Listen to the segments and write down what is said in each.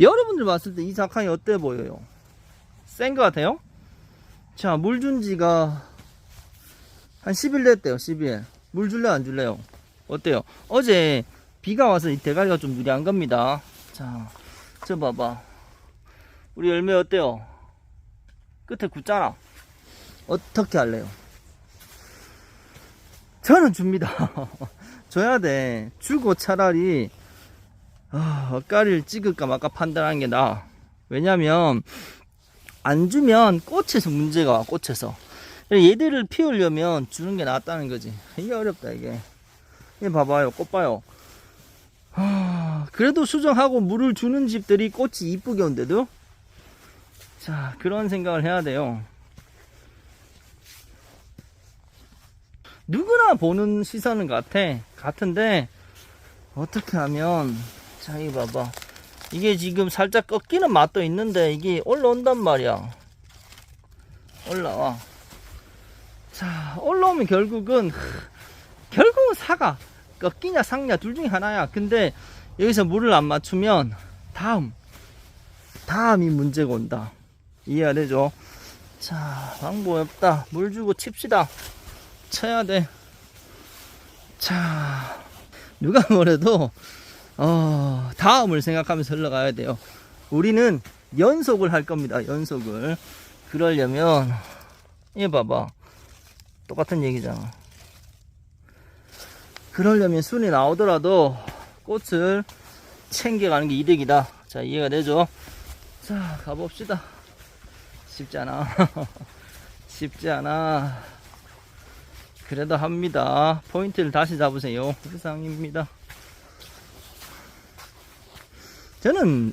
여러분들 봤을 때 이 작황이 어때 보여요? 센 것 같아요? 자, 물 준 지가 한 10일 됐대요, 10일. 물 줄래, 안 줄래요? 어때요? 어제 비가 와서 이 대가리가 좀 누리한 겁니다. 자, 저 봐봐. 우리 열매 어때요? 끝에 굳잖아. 어떻게 할래요? 저는 줍니다. 줘야 돼. 주고 차라리, 아, 엇가리를 찍을까 말까 판단하는 게 나아. 왜냐면, 안 주면 꽃에서 문제가 와, 꽃에서. 얘들을 피우려면 주는 게 낫다는 거지. 이게 어렵다, 이게. 얘 봐봐요, 꽃 봐요. 하, 그래도 수정하고 물을 주는 집들이 꽃이 이쁘게 온대도? 자, 그런 생각을 해야 돼요. 누구나 보는 시선은 같아. 같은데, 어떻게 하면, 자, 이거 봐봐. 이게 지금 살짝 꺾이는 맛도 있는데, 이게 올라온단 말이야. 올라와. 자, 올라오면 결국은, 결국은 사가. 꺾이냐, 상냐, 둘 중에 하나야. 근데, 여기서 물을 안 맞추면, 다음. 다음이 문제가 온다. 이해가 되죠? 자, 방법 없다. 물 주고 칩시다. 쳐야 돼. 자, 누가 뭐래도, 어, 다음을 생각하면서 흘러가야 돼요. 우리는 연속을 할 겁니다. 연속을. 그러려면, 얘 봐봐. 똑같은 얘기잖아. 그러려면 순이 나오더라도 꽃을 챙겨가는 게 이득이다. 자, 이해가 되죠? 자, 가봅시다. 쉽지 않아. 쉽지 않아. 그래도 합니다. 포인트를 다시 잡으세요. 이상입니다. 저는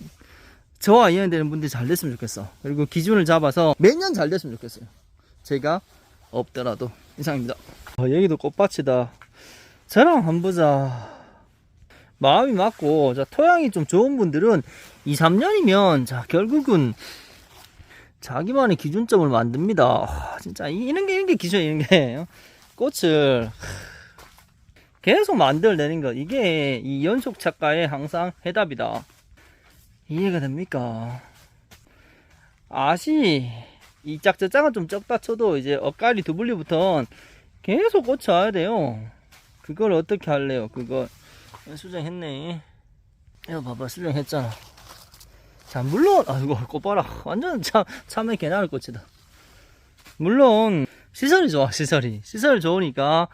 저와 이해되는 분들이 잘 됐으면 좋겠어. 그리고 기준을 잡아서 매년 잘 됐으면 좋겠어요. 제가 없더라도 이상입니다. 어, 여기도 꽃밭이다. 저랑 한번 보자. 마음이 맞고, 자, 토양이 좀 좋은 분들은 2, 3년이면, 자, 결국은 자기만의 기준점을 만듭니다. 아, 진짜, 이- 이런 게, 이런 게 기준, 이런 게. 꽃을 계속 만들어내는 것. 이게 이 연속 작가의 항상 해답이다. 이해가 됩니까? 아시, 이 짝저짝은 좀 적다 쳐도 이제 엇갈리 두블리부터 계속 꽂혀야 돼요. 그걸 어떻게 할래요? 그걸 수정했네. 이거 봐봐 수정했잖아. 자 물론 아이고 꽃 봐라 완전 참 참의 개나를 꽃이다. 물론 시설이 좋아 시설이 시설 좋으니까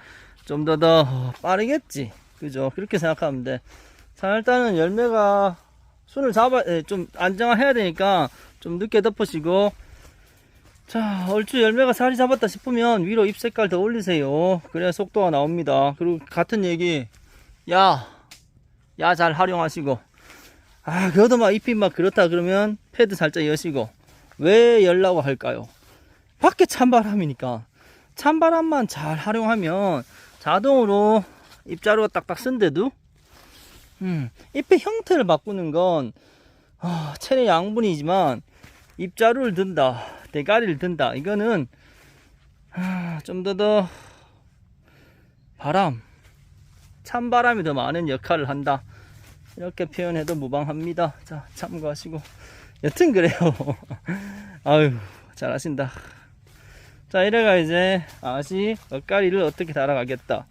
좀더더 빠르겠지. 그죠? 그렇게 생각하면 돼. 자 일단은 열매가 손을 잡아 에, 좀 안정화해야 되니까 좀 늦게 덮으시고 자, 얼추 열매가 살이 잡았다 싶으면 위로 잎 색깔 더 올리세요. 그래야 속도가 나옵니다. 그리고 같은 얘기, 야, 야 잘 활용하시고, 아, 그래도 막 잎이 막 그렇다 그러면 패드 살짝 여시고, 왜 열라고 할까요? 밖에 찬바람이니까. 찬바람만 잘 활용하면 자동으로 잎자루가 딱딱 쓴데도, 음, 잎의 형태를 바꾸는 건, 아, 체내 양분이지만, 잎자루를 든다, 대가리를 든다. 이거는 좀더 더 바람, 찬바람이 더 많은 역할을 한다. 이렇게 표현해도 무방합니다. 자, 참고하시고. 여튼 그래요. 아유, 잘하신다. 자, 이래가 이제 아시 엇가리를 어떻게 달아가겠다.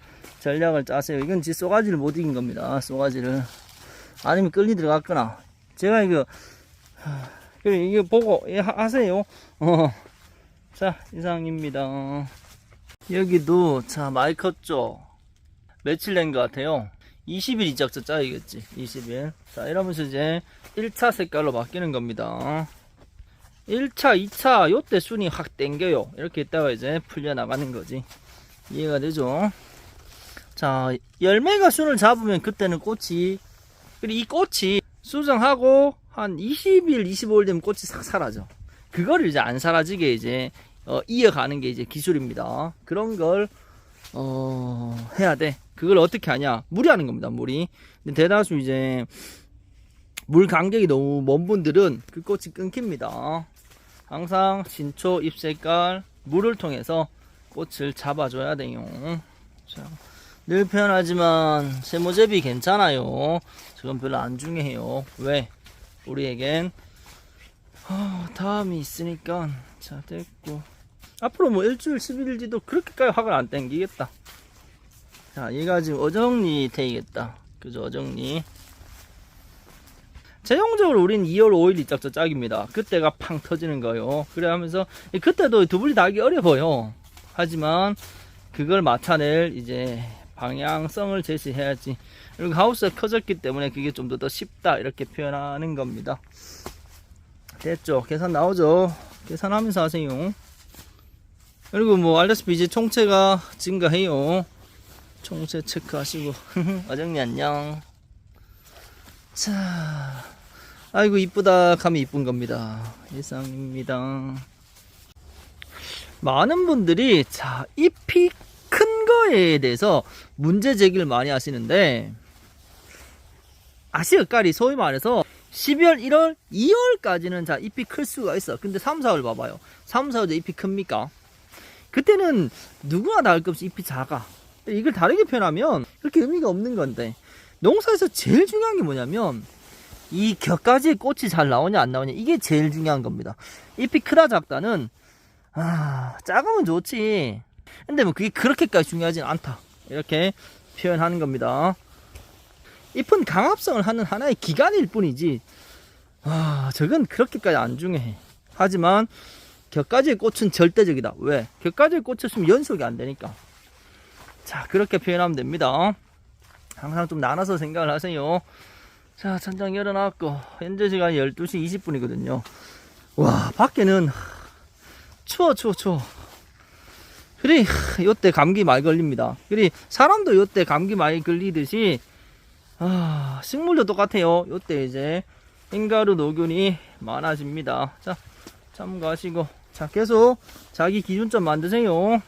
전략을 짜세요. 이건 지 쏘가지를 못 이긴 겁니다. 쏘가지를. 아니면 끌리 들어갔거나. 제가 이거 그래 이거 보고 예, 하- 하세요. 어. 자 이상입니다. 여기도 자 많이 컸죠. 며칠 된것 같아요. 20일 이작자 짜이겠지. 20일. 자 이러면서 이제 1차 색깔로 바뀌는 겁니다. 1차, 2차 요때 순이 확 땡겨요. 이렇게 있다가 이제 풀려 나가는 거지. 이해가 되죠? 자 열매가 순을 잡으면 그때는 꽃이 그리고 이 꽃이 수정하고 한 20일, 25일 되면 꽃이 싹 사라져. 그거를 이제 안 사라지게 이제 어, 이어가는 게 이제 기술입니다. 그런 걸 어, 해야 돼. 그걸 어떻게 하냐? 물이 하는 겁니다. 물이. 근데 대다수 이제 물 간격이 너무 먼 분들은 그 꽃이 끊깁니다. 항상 신초, 잎 색깔, 물을 통해서 꽃을 잡아줘야 돼요. 자, 늘 표현하지만 세모제비 괜찮아요. 저건 별로 안 중요해요. 왜? 우리에겐 어, 다음이 있으니까 자 됐고. 앞으로 뭐 일주일 11일지도 그렇게까지 화가 안 땡기겠다. 자 얘가 지금 어정리 테이겠다. 그죠 어정리. 최종적으로 우린 2월 5일 이 짝저 짝입니다. 그때가 팡 터지는 거요. 그래 하면서 그때도 두블이 달기 어려워요. 하지만 그걸 맡아낼 이제 방향성을 제시해야지. 그리고 하우스가 커졌기 때문에 그게 좀 더 더 쉽다 이렇게 표현하는 겁니다. 됐죠? 계산 나오죠? 계산하면서 하세요. 그리고 뭐 알다시피 이제 총체가 증가해요. 총체 체크하시고. 어정리 안녕. 자 아이고 이쁘다. 감이 이쁜 겁니다. 이상입니다. 많은 분들이 자 잎이 큰 거에 대해서 문제 제기를 많이 하시는데 아시어까리 소위 말해서 12월, 1월, 2월까지는 자 잎이 클 수가 있어. 근데 3, 4월 봐봐요. 3, 4월 때 잎이 큽니까? 그때는 누구나 다를 것 없이 잎이 작아. 이걸 다르게 표현하면 그렇게 의미가 없는 건데 농사에서 제일 중요한 게 뭐냐면 이 격가지의 꽃이 잘 나오냐 안 나오냐 이게 제일 중요한 겁니다. 잎이 크다 작다는 아 작으면 좋지. 근데 뭐 그게 그렇게까지 중요하진 않다. 이렇게 표현하는 겁니다. 잎은 강합성을 하는 하나의 기간일 뿐이지. 아, 저건 그렇게까지 안 중요해. 하지만 격가지의 꽃은 절대적이다. 왜? 격가지의 꽃이었으면 연속이 안 되니까. 자, 그렇게 표현하면 됩니다. 항상 좀 나눠서 생각을 하세요. 자, 천장 열어놨고, 현재 시간 12시 20분이거든요. 와, 밖에는 추워, 추워, 추워. 그래, 요때 감기 많이 걸립니다. 그래, 사람도 요때 감기 많이 걸리듯이, 아, 식물도 똑같아요. 요때 이제 흰가루 노균이 많아집니다. 자, 참고하시고. 자, 계속 자기 기준점 만드세요.